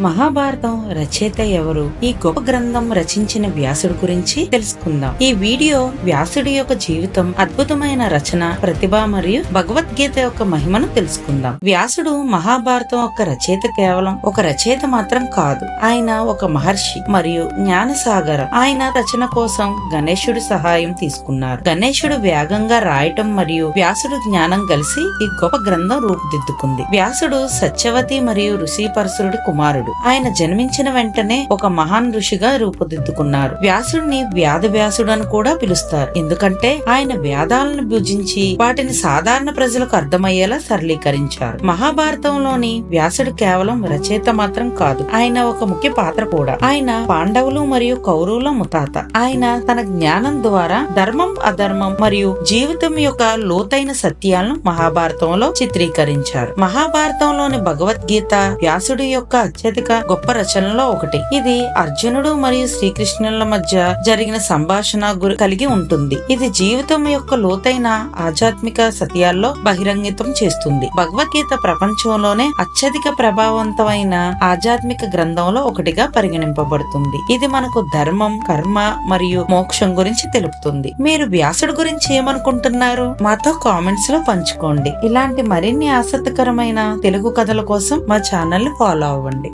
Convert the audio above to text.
మహాభారతం రచయిత ఎవరు? ఈ గొప్ప గ్రంథం రచించిన వ్యాసుడు గురించి తెలుసుకుందాం. ఈ వీడియో వ్యాసుడి యొక్క జీవితం అద్భుతమైన రచన ప్రతిభ మరియు భగవద్గీత యొక్క మహిమను తెలుసుకుందాం. వ్యాసుడు మహాభారతం యొక్క రచయిత కేవలం ఒక రచయిత మాత్రం కాదు. ఆయన ఒక మహర్షి మరియు జ్ఞానసాగరం. ఆయన రచన కోసం గణేశుడి సహాయం తీసుకున్నారు. గణేశుడు వేగంగా రాయటం మరియు వ్యాసుడు జ్ఞానం కలిసి ఈ గొప్ప గ్రంథం రూపుదిద్దుకుంది. వ్యాసుడు సత్యవతి మరియు ఋషి పరశురుడి కుమారుడు. ఆయన జన్మించిన వెంటనే ఒక మహాన్ ఋషిగా రూపుదిద్దుకున్నారు. వ్యాసుడిని వ్యాధ వ్యాసుడు అని కూడా పిలుస్తారు. ఎందుకంటే ఆయన వేదాలను భుజించి వాటిని సాధారణ ప్రజలకు అర్థమయ్యేలా సరళీకరించారు. మహాభారతంలోని వ్యాసుడు కేవలం రచయిత మాత్రం కాదు ఆయన ఒక ముఖ్య పాత్ర కూడా. ఆయన పాండవులు మరియు కౌరవుల ముతాత. ఆయన తన జ్ఞానం ద్వారా ధర్మం అధర్మం మరియు జీవితం యొక్క లోతైన సత్యాలను మహాభారతంలో చిత్రీకరించారు. మహాభారతంలోని భగవద్గీత వ్యాసుడి యొక్క అత్యధిక గొప్ప రచనలో ఒకటి. ఇది అర్జునుడు మరియు శ్రీకృష్ణుల మధ్య జరిగిన సంభాషణ గురి కలిగి ఉంటుంది. ఇది జీవితం యొక్క లోతైన ఆధ్యాత్మిక సత్యాల్లో బహిరంగితం చేస్తుంది. భగవద్గీత ప్రపంచంలోనే అత్యధిక ప్రభావవంతమైన ఆధ్యాత్మిక గ్రంథంలో ఒకటిగా పరిగణింపబడుతుంది. ఇది మనకు ధర్మం కర్మ మరియు మోక్షం గురించి తెలుపుతుంది. మీరు వ్యాసుడు గురించి ఏమనుకుంటున్నారు? మాతో కామెంట్స్లో పంచుకోండి. ఇలాంటి మరిన్ని ఆసక్తికరమైన తెలుగు కథల కోసం మా ఛానల్ని ఫాలో అవ్వండి.